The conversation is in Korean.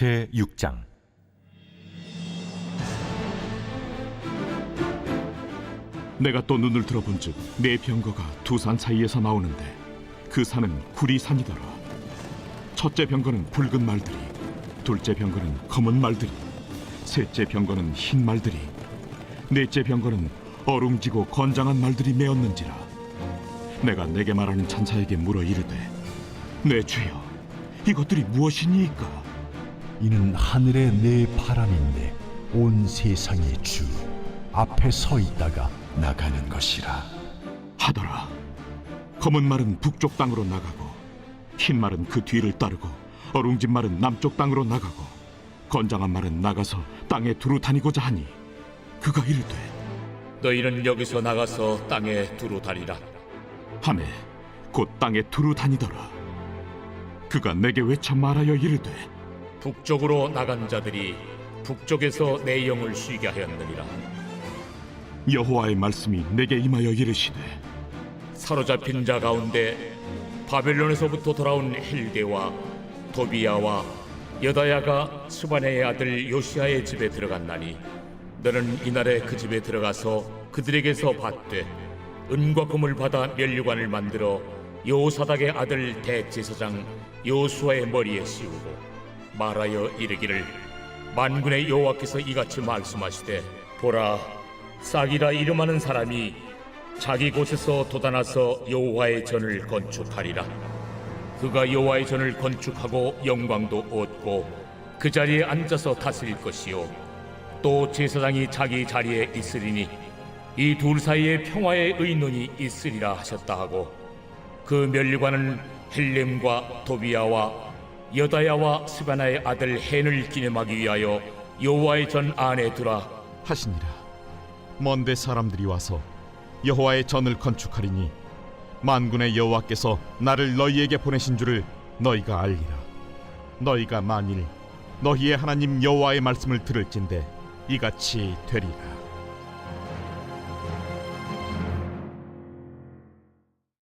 제 6장 내가 또 눈을 들어본즉 네 병거가 두 산 사이에서 나오는데 그 산은 구리산이더라. 첫째 병거는 붉은 말들이, 둘째 병거는 검은 말들이, 셋째 병거는 흰 말들이, 넷째 병거는 어룽지고 건장한 말들이 메었는지라. 내가 내게 말하는 천사에게 물어 이르되, 내 주여, 이것들이 무엇이니이까? 이는 하늘의 네 바람인데 온 세상의 주 앞에 서 있다가 나가는 것이라 하더라. 검은 말은 북쪽 땅으로 나가고 흰 말은 그 뒤를 따르고 어룽진 말은 남쪽 땅으로 나가고 건장한 말은 나가서 땅에 두루 다니고자 하니 그가 이르되 너희는 여기서 나가서 땅에 두루 다니라. 하매 곧 땅에 두루 다니더라. 그가 내게 외쳐 말하여 이르되 북쪽으로 나간 자들이 북쪽에서 내 영을 쉬게 하였느니라. 여호와의 말씀이 내게 임하여 이르시되 사로잡힌 자 가운데 바벨론에서부터 돌아온 헬게와 도비야와 여다야가 수바네의 아들 요시아의 집에 들어갔나니 너는 이날에 그 집에 들어가서 그들에게서 받되 은과 금을 받아 면류관을 만들어 요사닥의 아들 대제사장 요수아의 머리에 씌우고 말하여 이르기를 만군의 여호와께서 이같이 말씀하시되 보라 싹이라 이름하는 사람이 자기 곳에서 돋아나서 여호와의 전을 건축하리라. 그가 여호와의 전을 건축하고 영광도 얻고 그 자리에 앉아서 다스릴 것이요 또 제사장이 자기 자리에 있으리니 이 둘 사이에 평화의 의논이 있으리라 하셨다 하고 그 멸류관은 헬렘과 도비야와 여다야와 스바나의 아들 헨을 기념하기 위하여 여호와의 전 안에 두라. 하시니라. 먼데 사람들이 와서 여호와의 전을 건축하리니 만군의 여호와께서 나를 너희에게 보내신 줄을 너희가 알리라. 너희가 만일 너희의 하나님 여호와의 말씀을 들을진대 이같이 되리라